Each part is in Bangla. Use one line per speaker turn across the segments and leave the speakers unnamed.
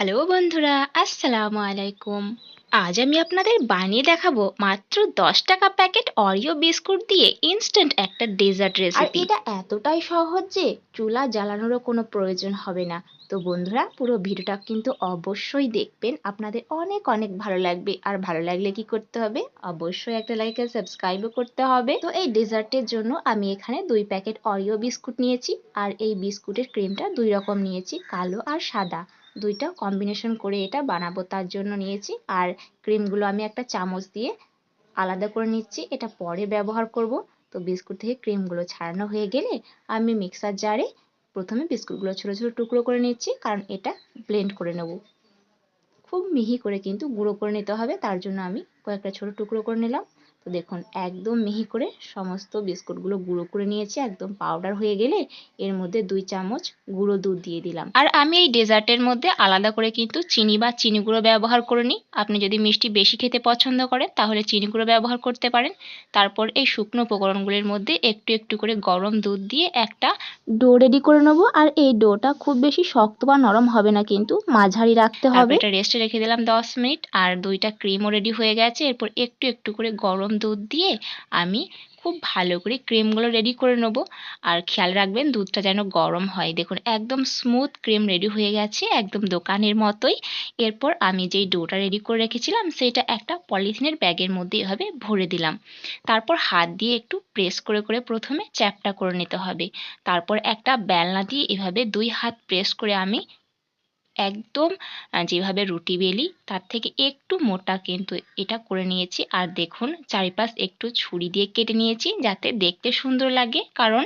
হ্যালো বন্ধুরা, আসসালামু আলাইকুম। আজ আমি আপনাদের বানিয়ে দেখাবো মাত্র দশ টাকা প্যাকেট অরিও বিস্কুট দিয়ে ইনস্ট্যান্ট একটা ডেজার্ট রেসিপি
এটা এতটাই সহজ যে চুলা জ্বালানোরও কোনো প্রয়োজন হবে না। তো বন্ধুরা, পুরো ভিডিওটা কিন্তু অবশ্যই দেখবেন। আপনাদের অনেক অনেক ভালো লাগবে। আর ভালো লাগলে কি করতে হবে? অবশ্যই একটা লাইক আর সাবস্ক্রাইবও করতে হবে। তো এই ডেজার্টের জন্য আমি এখানে দুই প্যাকেট অরিও বিস্কুট নিয়েছি। আর এই বিস্কুটের ক্রিমটা দুই রকম নিয়েছি, কালো আর সাদা। দুইটা কম্বিনেশন করে এটা বানাবো, তার জন্য নিয়েছি। আর ক্রিমগুলো আমি একটা চামচ দিয়ে আলাদা করে নিচ্ছি, এটা পরে ব্যবহার করব। তো বিস্কুট থেকে ক্রিমগুলো ছাড়ানো হয়ে গেলে আমি মিক্সার জারে প্রথমে বিস্কুটগুলো ছোটো ছোটো টুকরো করে নিচ্ছি, কারণ এটা ব্লেন্ড করে নেব। খুব মিহি করে কিন্তু গুঁড়ো করে নিতে হবে, তার জন্য আমি কয়েকটা ছোটো টুকরো করে নিলাম। তো দেখুন একদম মিহি করে সমস্ত বিস্কুটগুলো গুঁড়ো করে নিয়েছি একদম পাউডার হয়ে গেলে এর মধ্যে দুই চামচ গুঁড়ো দুধ দিয়ে দিলাম।
আর আমি এই ডেজার্টের মধ্যে আলাদা করে কিন্তু চিনি বা চিনি গুঁড়ো ব্যবহার করে নিই আপনি যদি মিষ্টি বেশি খেতে পছন্দ করেন তাহলে চিনি গুঁড়ো ব্যবহার করতে পারেন। তারপর এই শুকনো উপকরণগুলির মধ্যে একটু একটু করে গরম দুধ দিয়ে একটা
ডো রেডি করে নেব। আর এই ডোটা খুব বেশি শক্ত বা নরম হবে না কিন্তু মাঝারি রাখতে হবে।
এটা রেস্টে রেখে দিলাম দশ মিনিট। আর দুইটা ক্রিমও রেডি হয়ে গেছে। এরপর একটু একটু করে গরম দুধ দিয়ে আমি খুব ভালো করে ক্রিমগুলো রেডি করে নেব। আর খেয়াল রাখবেন দুধটা যেন গরম হয়। দেখুন, একদম স্মুথ ক্রিম রেডি হয়ে গেছে একদম দোকানের মতোই। এরপর আমি যেই ডোটা রেডি করে রেখেছিলাম, সেটা একটা পলিথিনের ব্যাগের মধ্যে এভাবে ভরে দিলাম। তারপর হাত দিয়ে একটু প্রেস করে করে প্রথমে চ্যাপটা করে নিতে হবে। তারপর একটা বেলনা দিয়ে এভাবে দুই হাত প্রেস করে আমি একদম যেভাবে রুটি বেলি, তার থেকে একটু মোটা কিন্তু এটা করে নিয়েছি। আর দেখুন, চারিপাশ একটু ছুরি দিয়ে কেটে নিয়েছি যাতে দেখতে সুন্দর লাগে। কারণ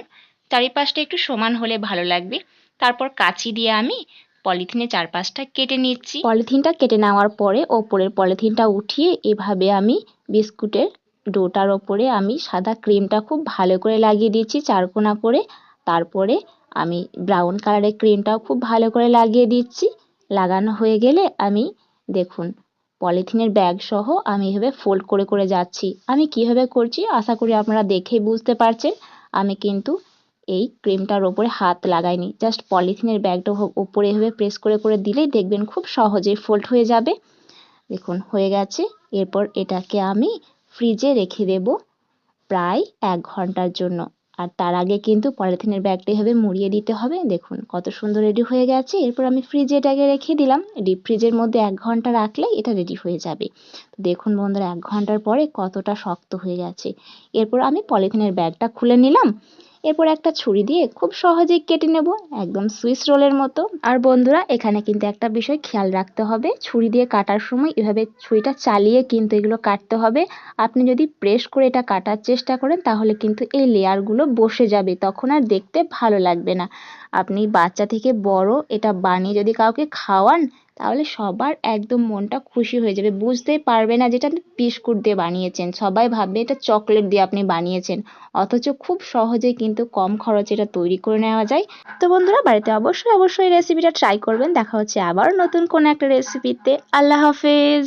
চারিপাশটা একটু সমান হলে ভালো লাগবে। তারপর কাঁচি দিয়ে আমি পলিথিনের চারপাশটা কেটে নিচ্ছি।
পলিথিনটা কেটে নেওয়ার পরে ওপরের পলিথিনটা উঠিয়ে এভাবে আমি বিস্কুটের ডোটার ওপরে আমি সাদা ক্রিমটা খুব ভালো করে লাগিয়ে দিয়েছি চারকোনা করে। তারপরে আমি ব্রাউন কালারের ক্রিমটাও খুব ভালো করে লাগিয়ে দিচ্ছি। লাগানো হয়ে গেলে আমি দেখুন পলিথিনের ব্যাগ সহ আমি এভাবে ফোল্ড করে করে যাচ্ছি। আমি কীভাবে করছি আশা করি আপনারা দেখেই বুঝতে পারছেন। আমি কিন্তু এই ক্রিমটার ওপরে হাত লাগাইনি। জাস্ট পলিথিনের ব্যাগটা ওপরে এভাবে প্রেস করে করে দিলেই দেখবেন খুব সহজেই ফোল্ড হয়ে যাবে। দেখুন, হয়ে গেছে। এরপর এটাকে আমি ফ্রিজে রেখে দেব প্রায় এক ঘণ্টার জন্য। আর তার আগে কিন্তু পলিথিনের ব্যাগটা এভাবে মুড়িয়ে দিতে হবে। দেখুন কত সুন্দর রেডি হয়ে গেছে। এরপর আমি ফ্রিজে এটাকে রেখে দিলাম। ডিপ ফ্রিজের মধ্যে এক ঘণ্টা রাখলে এটা রেডি হয়ে যাবে। দেখুন বন্ধুরা, এক ঘণ্টার পরে কতটা শক্ত হয়ে গেছে। এরপর আমি পলিথিনের ব্যাগটা খুলে নিলাম। এরপর একটা ছুরি দিয়ে খুব সহজেই কেটে নেব, একদম সুইস রোলের মতো। আর বন্ধুরা, এখানে কিন্তু একটা বিষয় খেয়াল রাখতে হবে, ছুরি দিয়ে কাটার সময় এভাবে ছুরিটা চালিয়ে কিন্তু এগুলো কাটতে হবে। আপনি যদি প্রেস করে এটা কাটার চেষ্টা করেন, তাহলে কিন্তু এই লেয়ারগুলো বসে যাবে, তখন আর দেখতে ভালো লাগবে না। আপনি বাচ্চা থেকে বড়, এটা বানিয়ে যদি কাউকে খাওয়ান তাহলে সবার একদম মনটা খুশি হয়ে যাবে। বুঝতেই পারবে না যেটা বিস্কুট দিয়ে বানিয়েছেন। সবাই ভাববে এটা চকলেট দিয়ে আপনি বানিয়েছেন। অথচ খুব সহজে কিন্তু কম খরচে এটা তৈরি করে নেওয়া যায়। তো বন্ধুরা, বাড়িতে অবশ্যই অবশ্যই রেসিপিটা ট্রাই করবেন। দেখা হচ্ছে আবার নতুন কোনো একটা রেসিপিতে আল্লাহ হাফেজ!